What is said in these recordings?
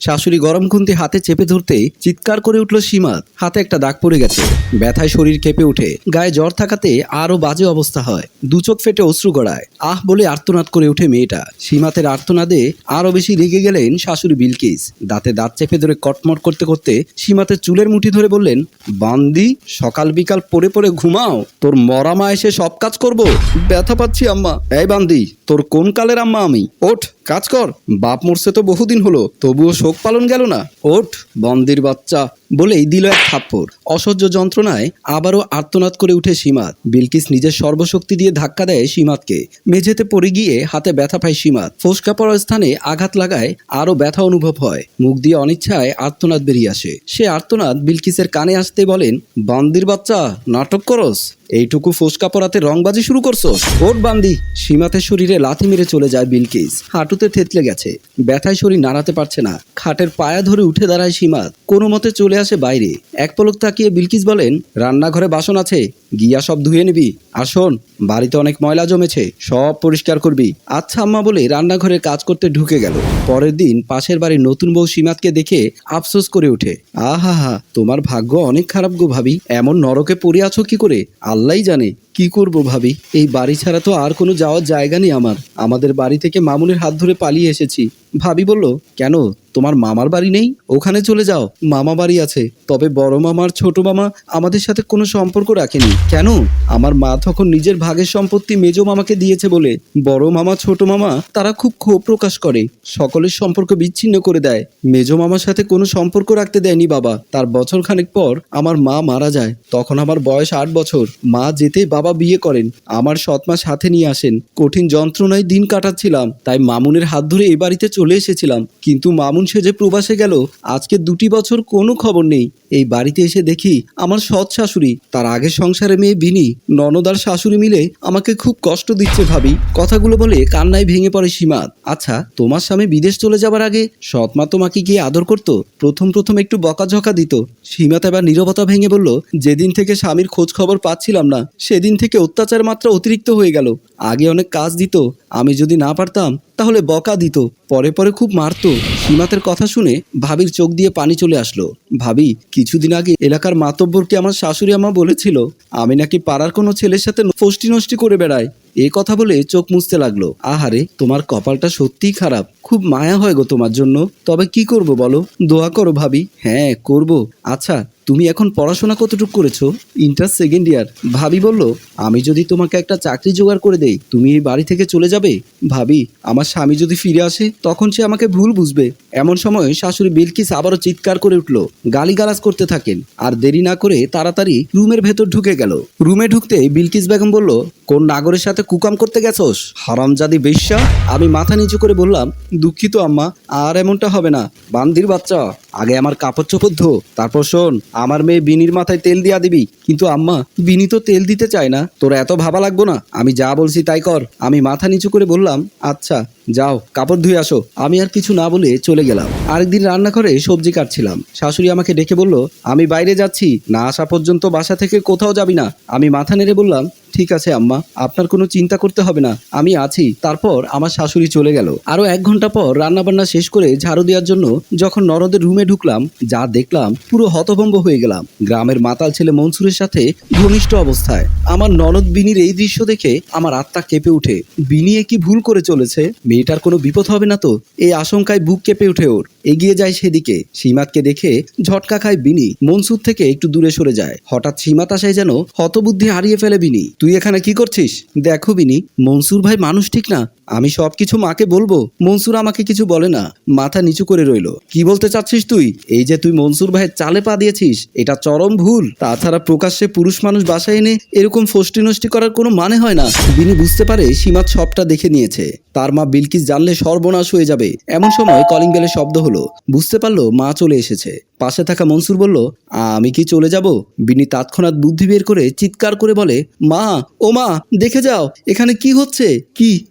শাশুড়ি গরম খুন্তি হাতে চেপে ধরতে চিৎকার করে উঠল সীমাত হাতে একটা দাগ পড়ে গেছে। ব্যথায় শরীর কেঁপে ওঠে। গায়ে জ্বর থাকাতে আরও বাজে অবস্থা হয়। দু চোখ ফেটে অশ্রু গড়ায়। আহ বলে আর্তনাদ করে ওঠে মেয়েটা। সীমাতের আর্তনাদে আরও বেশি রেগে গেলেন শাশুড়ি বিলকিস। দাঁতে দাঁত চেপে ধরে কটমট করতে করতে সীমাতের চুলের মুঠি ধরে বললেন, বান্দি, সকাল বিকাল পরে পরে ঘুমাও। তোর মরামা এসে সব কাজ করব। ব্যথা পাচ্ছি আম্মা। এই বান্দি, তোর কোন কালের আম্মা আমি? ওঠ। কাজ কর, বাপ মরছে তো বহুদিন হলো, তবুও শোক পালন গেল না। ওঠ, বন্দির বাচ্চা। বলেই দিল এক থাপ্পড়। অসহ্য যন্ত্রণায় আবারও আর্তনাদ করে উঠে সীমাত। বিলকিস নিজের সর্বশক্তি দিয়ে ধাক্কা দেয় সীমাতকে। মেঝেতে পড়ে গিয়ে হাতে ব্যথা পায় সীমাত। ফোসকা পড়ার স্থানে আঘাত লাগায় আরও ব্যথা অনুভব হয়। মুখ দিয়ে অনিচ্ছায় আর্তনাদ বেরিয়ে আসে। সে আর্তনাদ বিলকিসের কানে আসতে বলেন, বান্দির বাচ্চা, নাটক করস। এইটুকু ফোসকা পরাতে রংবাজি শুরু করছ ওট বান্দি! সীমাতের শরীরে লাথি মেরে চলে যায় বিলকিস। হাঁটুতে থেতলে গেছে। ব্যথায় শরীর নাড়াতে পারছে না। খাটের পায়া ধরে উঠে দাঁড়ায় সীমাত। কোনো মতে চলে আসে বাইরে। এক পলক তাকিয়ে বিলকিস বলেন, রান্নাঘরে বাসন আছে, গিয়া সব ধুয়ে নিবি। আর শোন, বাড়িতে অনেক ময়লা জমেছে, সব পরিষ্কার করবি। আচ্ছা আম্মা বলে রান্নাঘরের কাজ করতে ঢুকে গেল। পরের দিন পাশের বাড়ির নতুন বউ সীমাতকে দেখে আফসোস করে ওঠে। আহা তোমার ভাগ্য অনেক খারাপ গো ভাবি। এমন নরকে পড়ে আছো কি করে? আল্লাহই জানে, কি করব ভাবি? এই বাড়ি ছাড়া তো আর কোনো যাওয়ার জায়গা নেই আমার। আমাদের বাড়ি থেকে মামুনের হাত ধরে পালিয়ে এসেছি। ভাবি বলল, কেন? তোমার মামার বাড়ি নেই? ওখানে চলে যাও। মামা বাড়ি আছে। তবে বড় মামার ছোট মামা আমাদের সাথে কোনো সম্পর্ক রাখেনি। কেন? আমার মা তখন নিজের ভাগের সম্পত্তি মেজো মামাকে দিয়েছে বলে। বড় মামা, ছোট মামা, তারা খুব ক্ষোভ প্রকাশ করে। সকলের সম্পর্ক বিচ্ছিন্ন করে দেয়। মেজো মামার সাথে কোনো সম্পর্ক রাখতে দেয়নি বাবা। তার বছর খানেক পর আমার মা মারা যায়। তখন আমার বয়স আট বছর। মা যেতেই বাবা বিয়ে করেন। আমার সৎমা সাথে নিয়ে আসেন। কঠিন যন্ত্রণায় দিন কাটাচ্ছিলাম। তাই মামুনের হাত ধরে এ বাড়িতে চলে এসেছিলাম। কিন্তু মামুন যে প্রবাসে গেল। আজকে দুটি বছর কোনো খবর নেই। এই বাড়িতে এসে দেখি আমার সৎ শাশুড়ি, তার আগের সংসারে মেয়ে বিনি ননদার শাশুড়ি মিলে আমাকে খুব কষ্ট দিচ্ছে ভাবি। কথাগুলো বলে কান্নায় ভেঙে পড়ে সীমাত। আচ্ছা তোমার স্বামী বিদেশ চলে যাবার আগে সৎমা তোমাকে গিয়ে আদর করতো? প্রথম প্রথম একটু বকাঝকা দিত। সীমাত এবার নীরবতা ভেঙে বলল, যেদিন থেকে স্বামীর খোঁজ খবর পাচ্ছিলাম না, সেদিন থেকে অত্যাচার মাত্রা অতিরিক্ত হয়ে গেল। আগে অনেক কাজ দিত, আমি যদি না পারতাম, তাহলে বকা দিত। পরে পরে খুব মারতো। সীমাতের কথা শুনে ভাবির চোখ দিয়ে পানি চলে আসলো। ভাবি কিছুদিন আগে এলাকার মাতব্বরকে আমার শাশুড়ি আমা বলেছিল, আমি নাকি পাড়ার কোনো ছেলের সাথে ফষ্টি নষ্টি করে বেড়াই এ কথা বলে চোখ মুছতে লাগল। আহারে, তোমার কপালটা সত্যিই খারাপ। খুব মায়া হয় গো তোমার জন্য। তবে কি করব বলো? দোয়া করো ভাবি। হ্যাঁ করব। আচ্ছা তুমি এখন পড়াশোনা কতটুকু করেছ? ইন্টার সেকেন্ড ইয়ার ভাবি বলল, আমি যদি তোমাকে একটা চাকরি জোগাড় করে দেই, তুমি এই বাড়ি থেকে চলে যাবে? ভাবি, আমার স্বামী যদি ফিরে আসে, তখন সে আমাকে ভুল বুঝবে। এমন সময় শাশুড়ি বিলকিস আবারও চিৎকার করে উঠল, গালিগালাজ করতে থাকেন, আর দেরি না করে তাড়াতাড়ি রুমের ভেতর ঢুকে গেল। রুমে ঢুকতে বিলকিস বেগম বলল, কোন নাগরের সাথে কুকাম করতে গেছোস? হারামজাদি বেশ্যা? আমি মাথা নিচু করে বললাম, দুঃখিত আম্মা, আর এমনটা হবে না। বান্দির বাচ্চা, আগে আমার কাপড় চোপড় ধো, তারপর শোন আমার মেয়ে বিনির মাথায় তেল দিয়া দিবি। কিন্তু আম্মা, বিনি তো তেল দিতে চায় না। তোর এত ভাবা লাগবো না। আমি যা বলছি তাই কর। আমি মাথা নিচু করে বললাম আচ্ছা যাও, কাপড় ধুয়ে আসো। আমি আর কিছু না বলে চলে গেলাম। আরেকদিন রান্নাঘরে সবজি কাটছিলাম। শাশুড়ি আমাকে ডেকে বলল, আমি বাইরে যাচ্ছি। না আসা পর্যন্ত বাসা থেকে কোথাও যাবি না। আমি মাথা নেড়ে বললাম ঠিক আছে, আম্মা। আপনার কোনো চিন্তা করতে হবে না। আমি আছি। তারপর আমার শাশুড়ি চলে গেল। আরও এক ঘণ্টা পর রান্নাবান্না শেষ করে ঝাড়ু দেওয়ার জন্য যখন নরদের রুমে ঢুকলাম, যা দেখলাম পুরো হতভম্ব হয়ে গেলাম। গ্রামের মাতাল ছেলে মনসুরের সাথে ঘনিষ্ঠ অবস্থায়। আমার ননদ বিনির এই দৃশ্য দেখে আমার আত্মা কেঁপে উঠে বিনি এ কি ভুল করে চলেছে? মেয়েটার কোনো বিপদ হবে না তো? এই আশঙ্কায় বুক কেঁপে উঠে ওর। এগিয়ে যায় সেদিকে। সীমাতকে দেখে ঝটকা খায় বিনি। মনসুর থেকে একটু দূরে সরে যায়। হঠাৎ সীমাত আসায় যেন হতবুদ্ধি হারিয়ে ফেলে বিনি। তুই এখানে কি করছিস? দেখো বিনি, মনসুর ভাই মানুষ ঠিক না। আমি সবকিছু মাকে বলব। মনসুর আমাকে কিছু বলে না। মাথা নিচু করে রইল। কি বলতে চাচ্ছিস তুই? এই যে তুই মনসুর ভাইয়ের চালে পা দিয়েছিস, এটা চরম ভুল। তাছাড়া প্রকাশ্যে পুরুষ মানুষ বাসায় এনে এরকম ফষ্টি নষ্টি করার কোনো মানে হয় না। বিনি বুঝতে পারে সীমাত সবটা দেখে নিয়েছে। তার মা বিলকিস জানলে সর্বনাশ হয়ে যাবে। এমন সময় কলিং বেলের শব্দ হলো। বুঝতে পারল মা চলে এসেছে। পাশে থাকা মনসুর বলল, আমি কি চলে যাব? বিনি তৎক্ষণাৎ বুদ্ধি বের করে চিৎকার করে বলে, মা, ও মা, দেখে যাও, এখানে কি হচ্ছে? কি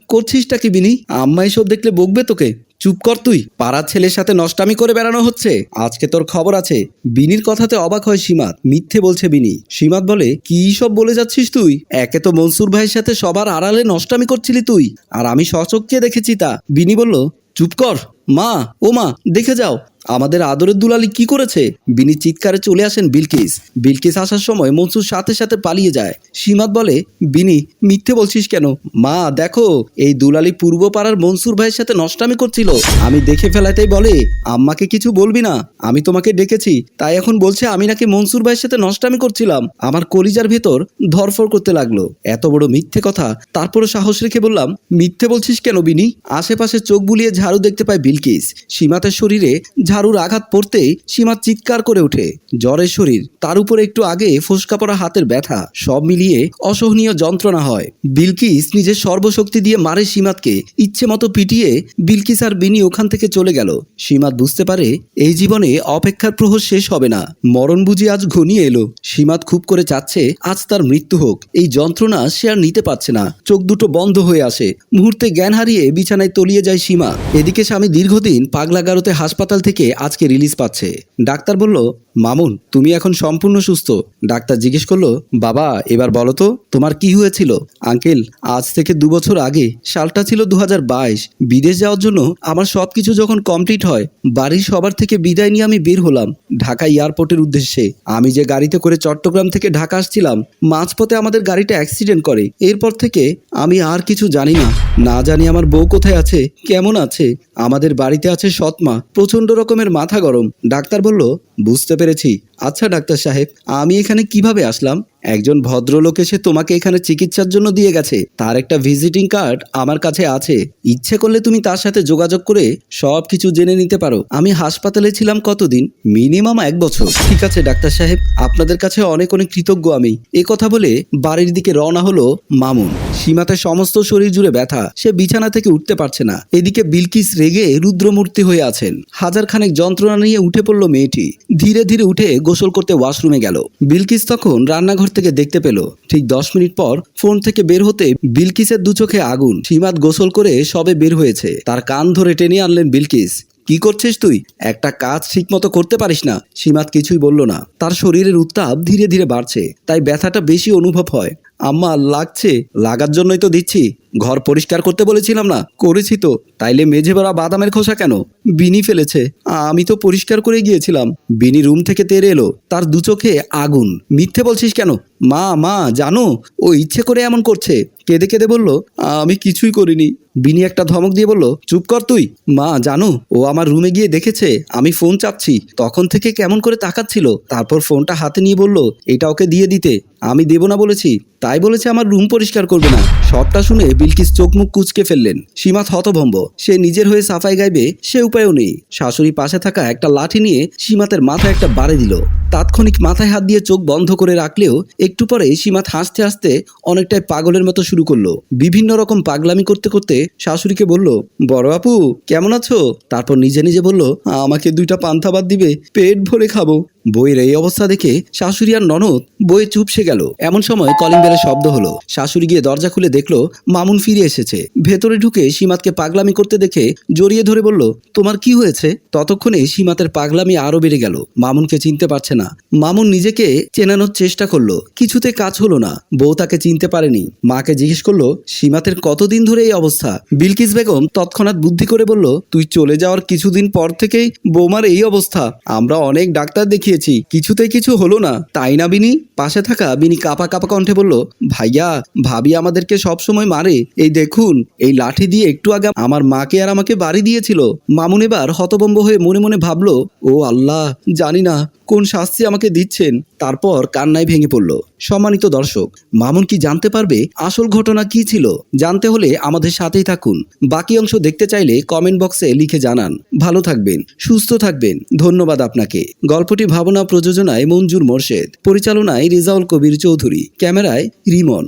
করছিসটা কি বিনি? আম্মা এসব দেখলে বকবে তোকে। চুপ কর তুই। পাড়ার ছেলের সাথে নষ্টামি করে বেড়ানো হচ্ছে। আজকে তোর খবর আছে। বিনির কথাতে অবাক হয় সীমাত। মিথ্যে বলছে বিনি। সীমাত বলে, কি সব বলে যাচ্ছিস তুই? একে তো মনসুর ভাইয়ের সাথে সবার আড়ালে নষ্টামি করছিলি তুই। আর আমি সচক্ষে দেখেছি তা। বিনি বলল, চুপ কর। মা, ও মা, দেখে যাও। আমাদের আদরের দুলালি কি করেছে? বিনি চিৎকারে চলে আসেন বিলকিস। বিলকিস আসার সময় মনসুর সাথে সাথে পালিয়ে যায়। সীমাত বলে, বিনি, মিথ্যে বলছিস কেন? মা, দেখো, এই দুলালি পূর্ব পাড়ার মনসুর ভাইয়ের সাথে নষ্টামি করছিল। আমি দেখে ফেলাতেই বলে, আম্মাকে কিছু বলবি না, আমি তোমাকে ডেকেছি। তাই এখন বলছে, আমি নাকি মনসুর ভাইয়ের সাথে নষ্টামি করছিলাম। আমার কলিজার ভেতর ধরফর করতে লাগল। এত বড় মিথ্যে কথা। তারপরে সাহস রেখে বললাম, মিথ্যে বলছিস কেন বিনি? আশেপাশে চোখ বুলিয়ে ঝাড়ু দেখতে পায় বিলকিস। সীমাতের শরীরে ঝাড়ুর আঘাত পড়তেই সীমা চিৎকার করে ওঠে। জ্বরের শরীর, তার উপরে একটু আগে ফোসকা পড়া হাতের ব্যথা, সব মিলিয়ে অসহনীয় যন্ত্রণা হয়। বিলকিস নিজের সর্বশক্তি দিয়ে মারে সীমাতকে, ইচ্ছে মতো পিটিয়ে বিলকিস আর বিনি ওখান থেকে চলে গেল। সীমাত বুঝতে পারে, এই জীবনে অপেক্ষার প্রহর শেষ হবে না। মরণ বুঝি আজ ঘনিয়ে এলো। সীমাত খুব করে চাচ্ছে, আজ তার মৃত্যু হোক। এই যন্ত্রণা সে আর নিতে পারছে না। চোখ দুটো বন্ধ হয়ে আসে। মুহূর্তে জ্ঞান হারিয়ে বিছানায় তলিয়ে যায় সীমা। এদিকে স্বামী দীর্ঘদিন পাগলাগারোতে হাসপাতাল থেকে আজকে রিলিজ পাচ্ছে। ডাক্তার বলল মামুন, তুমি এখন সম্পূর্ণ সুস্থ। ডাক্তার জিজ্ঞেস করল, বাবা, এবার বলো তো, তোমার কি হয়েছিল? আঙ্কেল, আজ থেকে দু বছর আগে, সালটা ছিল দু হাজার বাইশ। বিদেশ যাওয়ার জন্য আমার সব কিছু যখন কমপ্লিট হয়, বাড়ির সবার থেকে বিদায় নিয়ে আমি বের হলাম। ঢাকা এয়ারপোর্টের উদ্দেশ্যে। আমি যে গাড়িতে করে চট্টগ্রাম থেকে ঢাকা আসছিলাম, মাঝপথে আমাদের গাড়িটা অ্যাক্সিডেন্ট করে। এরপর থেকে আমি আর কিছু জানি না। না জানি আমার বউ কোথায় আছে, কেমন আছে। আমাদের বাড়িতে আছে সৎমা প্রচণ্ড রকমের মাথা গরম। ডাক্তার বলল, বুঝতে পেরেছি আচ্ছা ডাক্তার সাহেব, আমি এখানে কীভাবে আসলাম? একজন ভদ্রলোক এসে তোমাকে এখানে চিকিৎসার জন্য দিয়ে গেছে। তার একটা ভিজিটিং কার্ড আমার কাছে আছে। ইচ্ছে করলে তুমি তার সাথে যোগাযোগ করে সব কিছু জেনে নিতে পারো। আমি হাসপাতালে ছিলাম কতদিন? মিনিমাম এক বছর। ঠিক আছে, ডাক্তার সাহেব, আপনাদের কাছে অনেক অনেক কৃতজ্ঞ আমি। এ কথা বলে বাড়ির দিকে রওনা হলো মামুন। সীমাতে সমস্ত শরীর জুড়ে ব্যথা। সে বিছানা থেকে উঠতে পারছে না। এদিকে বিলকিস রেগে রুদ্রমূর্তি হয়ে আছেন। হাজার খানেক যন্ত্রণা নিয়ে উঠে পড়ল মেয়েটি। ধীরে ধীরে উঠে গোসল করতে ওয়াশরুমে গেল। বিলকিস তখন রান্নাঘর থেকে দেখতে পেল। ঠিক দশ মিনিট পর ফোন থেকে বের হতে বিলকিসের দু চোখে আগুন। সীমাত গোসল করে সবে বের হয়েছে। তার কান ধরে টেনে আনলেন বিলকিস। কি করছিস তুই? একটা কাজ ঠিক মতো করতে পারিস না? সীমাত কিছুই বলল না। তার শরীরের উত্তাপ ধীরে ধীরে বাড়ছে, তাই ব্যথাটা বেশি অনুভব হয়। আম্মা, লাগছে? লাগার জন্যই তো দিচ্ছি। ঘর পরিষ্কার করতে বলেছিলাম না? করেছি তো। তাইলে মেঝে ভরা বাদামের খোসা কেন? বিনি ফেলেছে। আমি তো পরিষ্কার করে গিয়েছিলাম। বিনি রুম থেকে তেরে এলো। তার দু চোখে আগুন। মিথ্যে বলছিস কেন? মা মা, জানো? ও ইচ্ছে করে এমন করছে। কেঁদে কেঁদে বলল, আমি কিছুই করিনি। বিনি একটা ধমক দিয়ে বলল, চুপ কর তুই। মা, জানো, ও আমার রুমে গিয়ে দেখেছে। আমি ফোন চাপছি। তখন থেকে কেমন করে তাকাচ্ছিল। তারপর ফোনটা হাতে নিয়ে বলল, এটা ওকে দিয়ে দিতে। আমি দেব না বলেছি। তাই বলেছে আমার রুম পরিষ্কার করবে না। সবটা শুনে বিলকিস চোখ মুখ কুচকে ফেললেন। সীমাত হতভম্ব। সে নিজের হয়ে সাফাই গাইবে, সে উপায়ও নেই। শাশুড়ি পাশে থাকা একটা লাঠি নিয়ে সীমাতের মাথায় একটা বাড়ি দিল। তাৎক্ষণিক মাথায় হাত দিয়ে চোখ বন্ধ করে রাখলেও একটু পরে সীমাত হাসতে হাসতে অনেকটাই পাগলের মতো শুরু করল। বিভিন্ন রকম পাগলামি করতে করতে শাশুড়িকে বলল, বড় আপু, কেমন আছো? তারপর নিজে নিজে বলল, আমাকে দুইটা পান্থা ভাত দিবে, পেট ভরে খাব। বইয়ের এই অবস্থা দেখে শাশুড়ি আর ননদ বইয়ে চুপসে গেল। এমন সময় কলিং বেলের শব্দ হলো। শাশুড়ি গিয়ে দরজা খুলে দেখল মামুন ফিরে এসেছে। ভেতরে ঢুকে সীমাতকে পাগলামি করতে দেখে জড়িয়ে ধরে বলল, তোমার কি হয়েছে? ততক্ষণে সীমাতের পাগলামি আরও বেড়ে গেল। মামুনকে চিনতে পারছে না। মামুন নিজেকে চেনানোর চেষ্টা করল। কিছুতে কাজ হলো না। বউ তাকে চিনতে পারেনি। মাকে জিজ্ঞেস করল, সীমাতের কতদিন ধরে এই অবস্থা? বিলকিস বেগম তৎক্ষণাৎ বুদ্ধি করে বলল, তুই চলে যাওয়ার কিছুদিন পর থেকেই বৌমার এই অবস্থা। আমরা অনেক ডাক্তার দেখিয়েছি কিছুতে কিছু হলো না। তাই না, বিনি? পাশে থাকা বিনি কাপা কাপা কণ্ঠে বলল, ভাইয়া, ভাবি আমাদেরকে সব সময় মারে। এই দেখুন, এই লাঠি দিয়ে একটু আগে আমার মাকে আর আমাকে বাড়ি দিয়েছিল। মামুন এবার হতবম্ব হয়ে মনে মনে ভাবলো, ও আল্লাহ, জানি না কোন শাস্তি আমাকে দিচ্ছেন। তারপর কান্নায় ভেঙে পড়ল। সম্মানিত দর্শক, মামুন কি জানতে পারবে আসল ঘটনা কি ছিল? জানতে হলে আমাদের সাথেই থাকুন। বাকি অংশ দেখতে চাইলে কমেন্ট বক্সে লিখে জানান। ভালো থাকবেন, সুস্থ থাকবেন। ধন্যবাদ আপনাকে। গল্পটি ভাবনা প্রযোজনায় মঞ্জুর মোর্শেদ, পরিচালনায় রেজাউল কবির চৌধুরী, ক্যামেরায় রিমন।